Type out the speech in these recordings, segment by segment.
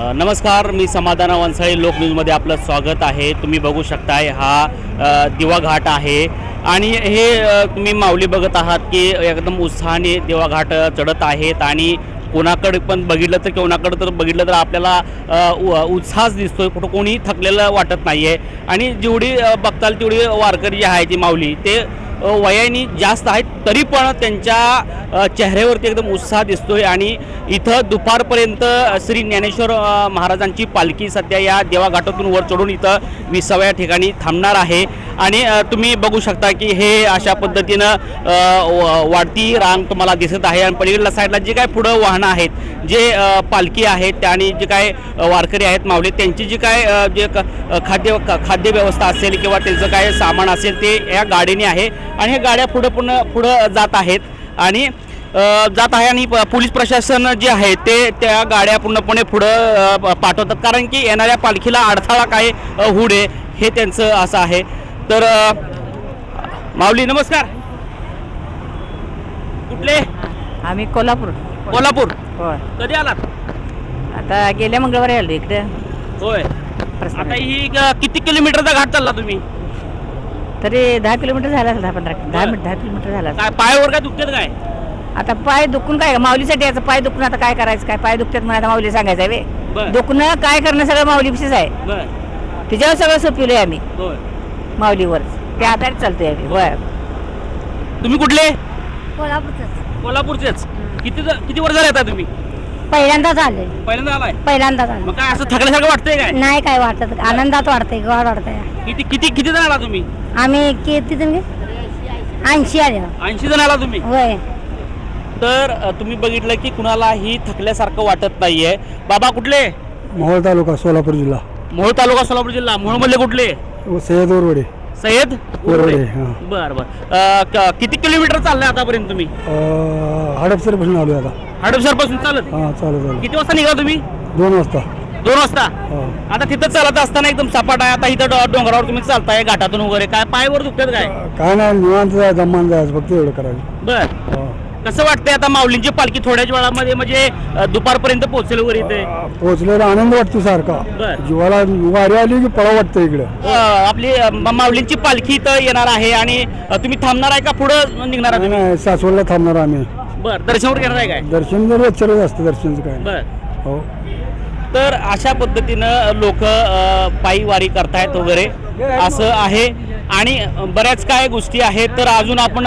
नमस्कार मी समाधान वंसाळी लोक न्यूजमध्ये आपलं स्वागत आहे. तुम्ही बघू शकताय हा दिवाघाट दिवा घाट आहे. आणि हे तुम्ही माऊली बघत आहात की एकदम उत्साहाने दिवा घाट चढत आहेत आणि कोणाकडे पण बघितलं तर कोणाकडे तर बघितलं तर आपल्याला अ, उ- उत्साहच दिसतोय. कुठं कोणी थकलेलं वाटत नाही आहे आणि जेवढी बघताल तेवढी वारकरी जी आहे ती माऊली ते वयाने जास्त आहेत तरी पण त्यांच्या चेहऱ्यावरती एकदम उत्साह दिसतोय. आणि इथं दुपारपर्यंत श्री ज्ञानेश्वर महाराजांची पालखी सध्या या देवाघाटातून वर चढून इथं विसाव्या ठिकाणी थांबणार आहे. आणि तुम्ही बघू शकता की हे अशा पद्धतीनं व- वाढती रांग तुम्हाला दिसत आहे. आणि पलीकडल्या साईडला जे काय पुढं वाहनं आहेत जे पालखी आहेत आणि जे काय वारकरी आहेत मावले त्यांची जी काय जे क- खाद्य खाद्य व्यवस्था असेल किंवा त्यांचं काय सामान असेल ते या गाडीने आहे. आणि हे गाड्या पुढं पुन्हा पुढं जात आहेत. आणि जात आहे आणि प- पोलीस प्रशासन जे आहे ते त्या गाड्या पूर्णपणे पुढं पाठवतात. कारण की येणाऱ्या पालखीला अडथळा काय होऊ नये हे त्यांचं असं आहे. तर माऊली नमस्कार. कुठले? आम्ही कोल्हापूर. कोल्हापूर. होय. कधी आलात? आता गेल्या मंगळवारी आलो इकडे. होय. आता ही किती किलोमीटरचा घाट चालला तुम्ही? तरी दहा किलोमीटर झाला असेल दहा पंधरा दहा मिनिट दहा किलोमीटर झाला असेल. काय पायावर काय दुखतात काय? आता पाय दुखून काय माऊलीसाठी याचं पाय दुखून आता काय करायचं काय पाय दुखतात म्हणून आता माऊली सांगायचं आहे बर. बे दुखणं काय करणं सगळं माऊलीपाशीच आहे. बर. तिच्यावर सगळं सोपवलंय आम्ही. होय. माऊलीवर. त्या आधारे चालतोय आम्ही. होय. तुम्ही कुठले? कोल्हापूरच कोल्हापूरचेच. किती ज- किती वर्ष झाले आता तुम्ही? पहिल्यांदाच आले पहिल्यांदा आलाय? पहिल्यांदाच आले मग काय असं थकल्यासारखं वाटतंय काय? नाही काय वाटत. आनंदात वाटतंय गोड वाटतंय. किती किती किती जण आला तुम्ही? आम्ही किती तुम्ही? ऐंशी आले. ऐंशी जण आला तुम्ही? होय. तर अ, तुम्ही बघितलं की कुणालाही थकल्यासारखं वाटत नाहीये. बाबा कुठले? मोहोळ तालुका सोलापूर जिल्हा. मोहोळ तालुका सोलापूर जिल्हा. मोहोळ मधले कुठले? सय्यद ओरवडे सय्यद ओरवडे हां. बर बर. अ, क- किती किलोमीटर चाललंय आतापर्यंत तुम्ही? हडपसरपासून आलो आता. हडपसरपासून चालत? हां चालू चालू किती वाजता निघा तुम्ही? दोन वाजता. दोन वाजता? हां. आता तिथं चालत असताना एकदम सपाट आहे. आता इथं डो- डोंगरावर तुम्ही चालताय घाटातून वगैरे. काय पायवर दुखतात काय? काय नाही निवांत जायचं दमान जायचं फक्त एवढं करायचं. बर. हां. कसं वाटतंय आता माऊलींची पालखी थोड्याच वेळामध्ये म्हणजे अ, दुपारपर्यंत पोहोचेल वगैरे इथे? पोचलेला आनंद वाटतो सारखा. बर. जीवाला वारी आली की पळा वाटतं इकडं. अ, आपली अ, म- माऊलींची पालखी इथं येणार आहे आणि अ, तुम्ही थांबणार आहे का पुढं निघणार आहे तुम्ही? सासवडला थांबणार आम्ही. बर दर्शनावर येणार आहे काय? दर्शन जर रोजच्याच असतं दर्शनचं काय. बर. हो. तर अशा पद्धतीनं लोक पायी वारी करतायत वगैरे. असं आहे. आणि बऱ्याच काय गोष्टी आहेत तर अजून आपण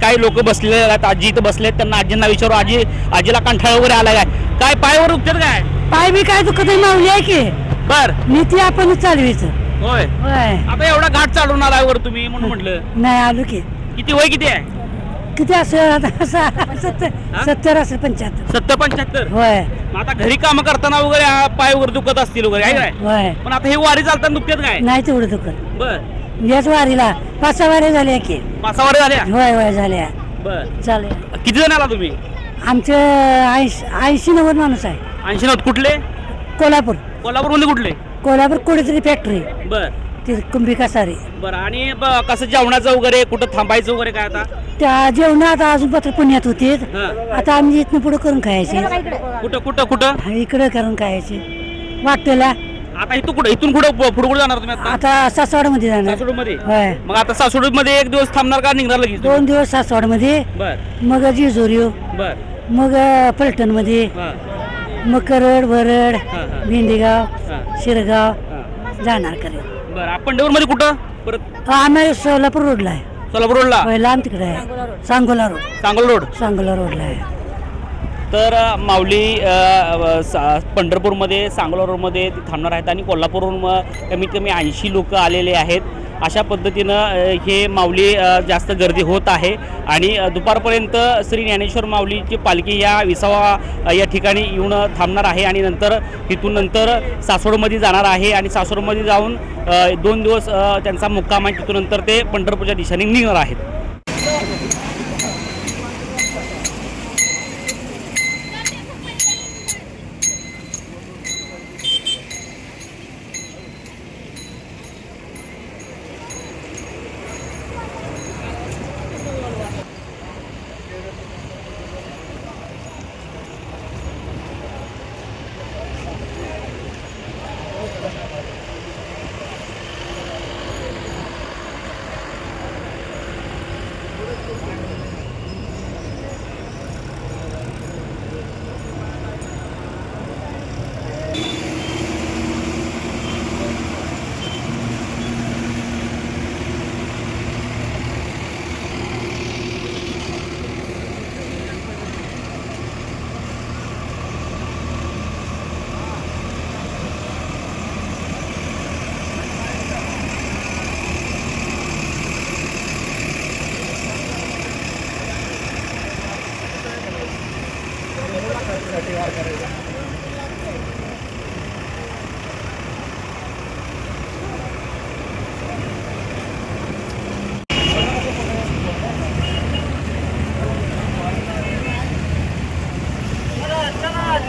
काही लोक बसलेले आहेत आजी इथं बसलेत त्यांना आजींना विचारू आजी आजीला कंठाळ वगैरे आला काय? काय पायावर दुखतात काय? पाय बी काय दुखत माऊली आहे की? बर. नीती आपण चालवीच. होय. होय. आता एवढा घाट चालून आलाय वर तुम्ही म्हणून म्हटलं. नाही आलो की. किती वय किती आहे? किती असं सत्तर सत्तर असेल पंच्याहत्तर. सत्तर पंच्याहत्तर? होय. आता घरी काम करताना वगैरे पाय वगैरे दुखत असतील वगैरे आहे काय? होय. पण आता हे वारी चालताना दुखतात काय? नाही तेवढं दुखत. बर. याच वारीला. पाच सहा वारी झाल्या की पाच वारी झाल्या? होय होय झाल्या. बर. चालेल किती जण आला तुम्ही? आमचं ऐंशी ऐंशी नव्वद माणूस आहे. ऐंशी नव्हत कुठले? कोल्हापूर. कोल्हापूरमध्ये कुठले? कोल्हापूर कुठेतरी फॅक्टरी बर. ती कुंभिका सारी बर आणि ब- कसं जेवणाचं वगैरे कुठं थांबायचं वगैरे काय आता? त्या जेवण आता अजून पत्र पुण्यात होते. हा. आता आम्ही इथनं पुढे करून खायचे. कुठं कुठं कुठं? इकडं करून खायचे. वाटेला. आता इथून कुठं इथून कुठं पुढे कुठं जाणार तुम्ही आता? आता सासवडमध्ये जाणार. सासवडमध्ये होय. मग आता सासवडमध्ये एक दिवस थांबणार का निघणार लगेच? दोन दिवस सासवडमध्ये बर. मग जिजोरियो. बर. मग पलटणमध्ये हा. मग करड हा, हा. भेंडेगाव. शिरगाव. जाणार करे बर. आपण पंढरपूरमध्ये कुठं? परत? आम्ही सोलापूर रोडला आहे. सोलापूर रोडला? होय लांब तिकडे आहे. सांगोला रोड. सांगोल रोड. सांगोला रोडला आहे. तर माऊली सा- पंढरपूरमध्ये सांगोला रोडमध्ये थांबणार आहेत आणि कोल्हापूरहून कमीत कमी ऐंशी लोक आलेले आहेत. अशा पद्धतीनं हे माऊली जास्त गर्दी होत आहे. आणि दुपारपर्यंत श्री ज्ञानेश्वर माऊलीची पालखी या विसावा या ठिकाणी येऊन थांबणार आहे आणि नंतर तिथून नंतर सासवडमध्ये जाणार आहे आणि सासवडमध्ये जाऊन दोन दिवस त्यांचा मुक्काम आहे. तिथून नंतर ते पंढरपूरच्या दिशेने निघणार आहेत.